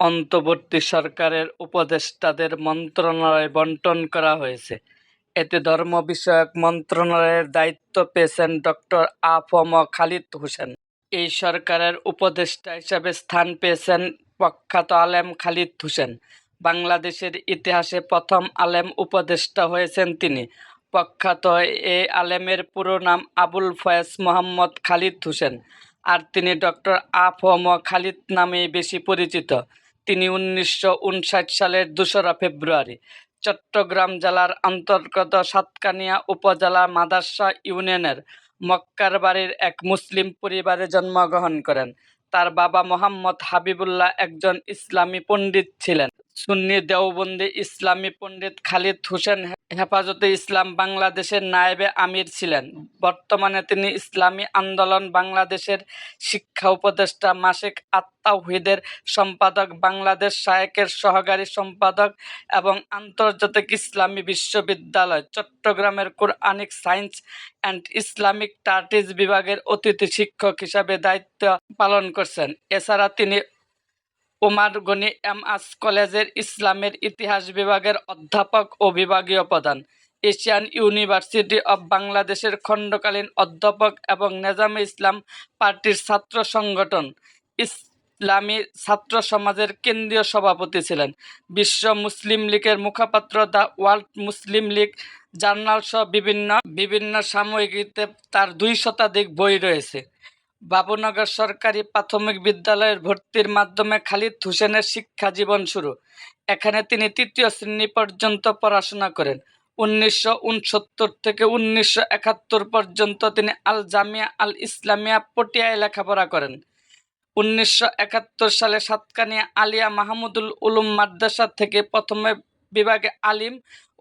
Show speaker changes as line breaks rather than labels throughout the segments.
অন্তর্বর্তী সরকারের উপদেষ্টাদের মন্ত্রণালয় বণ্টন করা হয়েছে। এতে ধর্ম বিষয়ক মন্ত্রণালয়ের দায়িত্ব পেয়েছেন ডক্টর আ ফ ম খালিদ হোসেন। এই সরকারের উপদেষ্টা হিসাবে স্থান পেয়েছেন প্রখ্যাত আলেম খালিদ হোসেন। বাংলাদেশের ইতিহাসে প্রথম আলেম উপদেষ্টা হয়েছেন তিনি। প্রখ্যাত এ আলেমের পুরো নাম আবুল ফয়েজ মোহাম্মদ খালিদ হোসেন। আর তিনি ডক্টর আ ফ ম খালিদ নামেই বেশি পরিচিত। তিনি উনিশশো উনষাট সালের দোসরা ফেব্রুয়ারি চট্টগ্রাম জেলার অন্তর্গত সাতকানিয়া উপজেলা মাদার্শা ইউনিয়নের মক্কার বাড়ির এক মুসলিম পরিবারে জন্মগ্রহণ করেন। তার বাবা মোহাম্মদ হাবিবুল্লাহ একজন ইসলামী পণ্ডিত ছিলেন। সুন্নি দেওবন্দি ইসলামী পণ্ডিত খালিদ হোসেন হেফাজতে ইসলাম বাংলাদেশের নায়েবে আমির ছিলেন। বর্তমানে তিনি ইসলামী আন্দোলন বাংলাদেশের শিক্ষা উপদেষ্টা মাসিক আত্মাহিদের সম্পাদক, বাংলাদেশ শায়েকের সহকারী সম্পাদক এবং আন্তর্জাতিক ইসলামী বিশ্ববিদ্যালয়, চট্টগ্রামের Quranic science and Islamic studies বিভাগের অতিথি শিক্ষক হিসাবে দায়িত্ব পালন করছেন। এছাড়া তিনি ওমার গনি এম আস কলেজের ইসলামের ইতিহাস বিভাগের অধ্যাপক ও বিভাগীয় প্রধান। এশিয়ান ইউনিভার্সিটি অব বাংলাদেশের খণ্ডকালীন অধ্যাপক এবং নেজামে ইসলাম পার্টির ছাত্র সংগঠন। ইসলামী ছাত্র সমাজের কেন্দ্রীয় সভাপতি ছিলেন। বিশ্ব মুসলিম লীগের মুখপাত্র the World Muslim League Journal সহ বিভিন্ন বিভিন্ন সাময়িকীতে তার দুই শতাধিক বই রয়েছে। বাবুনগর সরকারি প্রাথমিক বিদ্যালয়ের ভর্তির মাধ্যমে খালিদ হোসেনের শিক্ষা জীবন শুরু। এখানে তিনি তৃতীয় শ্রেণি পর্যন্ত পড়াশোনা করেন। উনিশশো উনসত্তর থেকে উনিশশো একাত্তর পর্যন্ত তিনি আল জামিয়া আল ইসলামিয়া পটিয়ায় লেখাপড়া করেন। উনিশশো একাত্তর সালে সাতকানিয়া আলিয়া মাহমুদুল উলুম মাদ্রাসা থেকে প্রথমে বিভাগে আলিম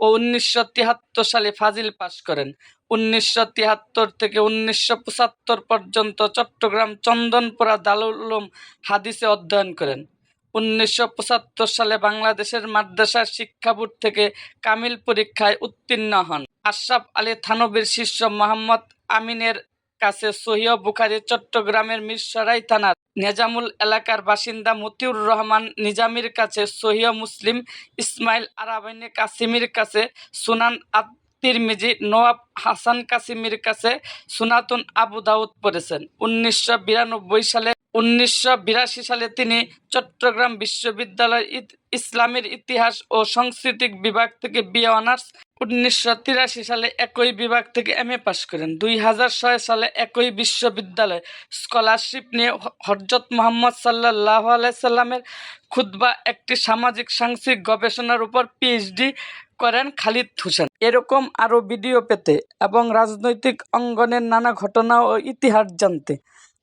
ও উনিশশো তিয়াত্তর সালে ফাজিল পাশ করেন। উনিশশো তিয়াত্তর থেকে উনিশশো পঁচাত্তর পর্যন্ত চট্টগ্রাম চন্দনপুরা দারুল উলুম হাদিসে অধ্যয়ন করেন। উনিশশো পঁচাত্তর সালে বাংলাদেশের মাদ্রাসার শিক্ষা বোর্ড থেকে কামিল পরীক্ষায় উত্তীর্ণ হন। আশরাফ আলী থানবীর শিষ্য মোহাম্মদ আমিনের কাছে সহিহ বুখারী চট্টগ্রামের মিরসরাই থানার নেজামুল এলাকার বাসিন্দা মতিউর রহমান নিজামির কাছে সহিহ মুসলিম ইসমাইল আরাবাইনে কাসিমির কাছে সুনান আত তিরমিজি নোয়াব হাসান কাসিমির কাছে সুনাতুন আবু দাউদ পড়েছেন। উনিশশো বিরানব্বই সালে উনিশশো বিরাশি সালে তিনি চট্টগ্রাম বিশ্ববিদ্যালয়ের ইত- ইসলামের ইতিহাস ও সাংস্কৃতিক বিভাগ থেকে বিএ অনার্স, উনিশশো তিরাশি সালে একই বিভাগ থেকে এম এ পাশ করেন। দুই হাজার ছয় সালে একই বিশ্ববিদ্যালয় স্কলারশিপ নিয়ে হ- হজরত মোহাম্মদ সাল্লাহ আলাইসাল্লামের খুতবা একটি সামাজিক সাংস্কৃতিক গবেষণার উপর পিএইচডি করেন খালিদ হোসেন। এরকম আরও ভিডিও পেতে এবং রাজনৈতিক অঙ্গনের নানা ঘটনা ও ইতিহাস জানতে